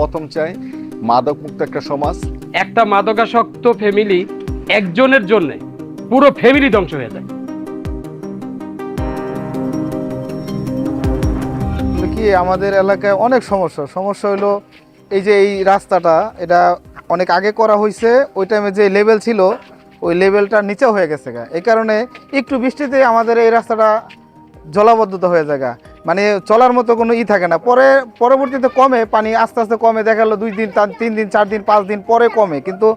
প্রথম চাই মাদক মুক্ত একটা সমাজ। একটা মাদকাসক্ত ফ্যামিলি একজনের জন্য পুরো ফ্যামিলি ধ্বংস হয়ে যায়। কি আমাদের এলাকায় অনেক সমস্যা? সমস্যা হলো এই যে এই রাস্তাটা এটা অনেক আগে করা হয়েছে ওই টাইমে যে লেভেল ছিল ওই লেভেলটা নিচে হয়ে গেছে গা। এই কারণে একটু বৃষ্টিতে আমাদের এই রাস্তাটা জলাবদ্ধতা হয়ে যায় গা। মানে চলার মতো কোনো ই থাকে না। পরে, পরবর্তীতে কমে, পানি আস্তে আস্তে কমে, দেখা গেলো দুই দিন, তিন দিন, চার দিন, পাঁচ দিন, পরে কমে। কিন্তু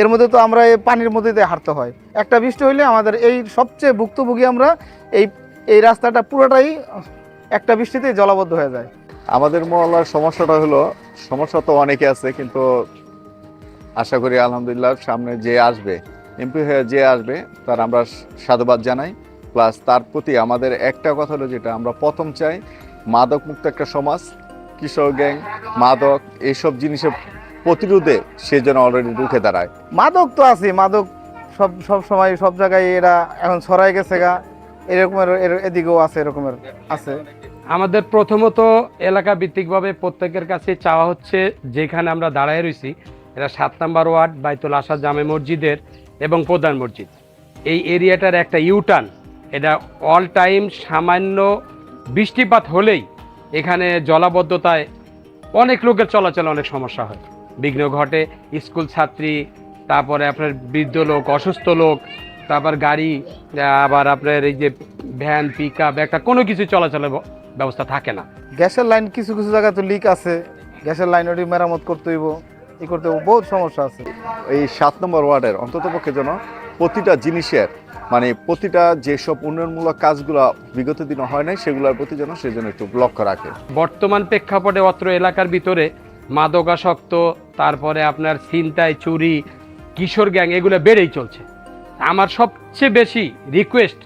এর মধ্যে তো আমরা এই পানির মধ্যে দিয়ে হাঁটতে হয়। একটা বৃষ্টি হইলে আমাদের এই সবচেয়ে ভুক্তভোগী আমরা এই এই রাস্তাটা পুরোটাই একটা বৃষ্টিতে জলাবদ্ধ হয়ে যায়। আমাদের মহল্লার সমস্যাটা হলো, সমস্যা তো অনেকে আছে, কিন্তু আশা করি আলহামদুলিল্লাহ সামনে যে আসবে, এমপি হয়ে যে আসবে, তার আমরা সাধুবাদ জানাই। প্লাস তার প্রতি আমাদের একটা কথা হলো যেটা আমরা প্রথম চাই মাদক মুক্ত একটা সমাজ কিশোর গ্যাং মাদক এইসব জিনিসের প্রতিরোধে সে যেন অলরেডি রুখে দাঁড়ায়। মাদক তো আছে মাদক সব সব সময় সব জায়গায় এরা এখন ছড়াই গেছে গা এরকমের এর- এদিকেও আছে এরকমের আছে। আমাদের প্রথমত এলাকা ভিত্তিকভাবে প্রত্যেকের কাছে চাওয়া হচ্ছে যেখানে আমরা দাঁড়ায় রয়েছি এটা সাত নম্বর ওয়ার্ড বাইতুল আশা জামে মসজিদের এবং প্রধান মসজিদ। এই এরিয়াটার একটা ইউটার্ন এটা অল টাইম সামান্য বৃষ্টিপাত হলেই এখানে জলাবদ্ধতায় অনেক লোকের চলাচলে অনেক সমস্যা হয়। বিঘ্ন ঘটে স্কুল ছাত্রী তারপরে আপনার বৃদ্ধ লোক অসুস্থ লোক তারপর গাড়ি আবার আপনার এই যে ভ্যান পিক আপ একটা কোনো কিছু চলাচলের ব্যবস্থা থাকে না। গ্যাসের লাইন কিছু কিছু জায়গায় তো লিক আছে। গ্যাসের লাইন ওটি মেরামত করতে হইব। ই করতে বহুত সমস্যা আছে। এই সাত নম্বর ওয়ার্ডের অন্ততপক্ষে যেন প্রতিটা জিনিসের মানে প্রতিটা যেসব উন্নয়নমূলক কাজগুলো বিগত দিনে হয় নাই, সেগুলোর প্রতি যেন সে যেন একটু লক্ষ্য রাখে। বর্তমান প্রেক্ষাপটে অত্র এলাকার ভিতরে মাদকাসক্ত, তারপরে আপনার ছিনতাই, চুরি, কিশোর গ্যাং, এগুলো বেড়েই চলছে। আমার সবচেয়ে বেশি রিকোয়েস্ট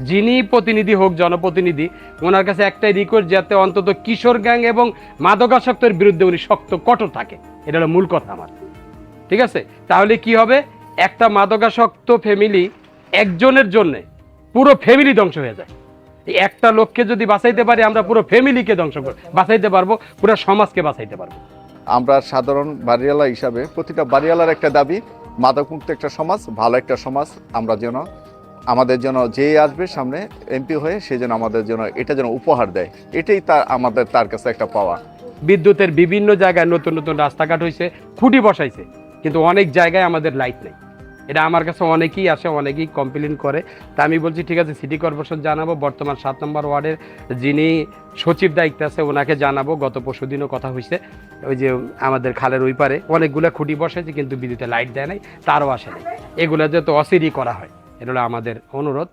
যিনি প্রতিনিধি হোক, জনপ্রতিনিধি, ওনার কাছে একটাই রিকোয়েস্ট যাতে অন্তত কিশোর গ্যাং এবং মাদকাসক্তের বিরুদ্ধে উনি শক্ত, কঠোর থাকে। এটা হলো মূল কথা আমার। ঠিক আছে? তাহলে কি হবে? একটা মাদকাসক্ত ফ্যামিলি একজনের জন্যে পুরো ফ্যামিলি ধ্বংস হয়ে যায়। এই একটা লোককে যদি বাঁচাইতে পারি আমরা পুরো ফ্যামিলিকে ধ্বংস করে বাঁচাইতে পারব পুরো সমাজকে বাঁচাইতে পারব। আমরা সাধারণ বাড়িওয়ালা হিসাবে প্রতিটা বাড়িওয়ালার একটা দাবি মাদকমুক্ত একটা সমাজ ভালো একটা সমাজ আমরা যেন আমাদের জন্য যে আসবে সামনে এমপি হয়ে সে যেন আমাদের জন্য এটা যেন উপহার দেয়। এটাই তার আমাদের তার কাছে একটা পাওয়া। বিদ্যুতের বিভিন্ন জায়গায় নতুন নতুন রাস্তাঘাট হয়েছে খুঁটি বসাইছে কিন্তু অনেক জায়গায় আমাদের লাইট নেই। এটা আমার কাছে অনেকেই আসে, অনেকেই কমপ্লেন করে। তা আমি বলছি, ঠিক আছে সিটি কর্পোরেশন জানাব। বর্তমান সাত নম্বর ওয়ার্ডের যিনি সচিব দায়িত্বে আছে, ওনাকে জানাব। গত পরশু দিনও কথা হয়েছে, ওই যে আমাদের খালের ওই পারে। অনেকগুলো খুঁটি বসেছে, কিন্তু বিদ্যুতে লাইট দেয় নাই, তারও আসে নাই। এগুলো যাতে অসিরই করা হয়। এগুলো আমাদের অনুরোধ।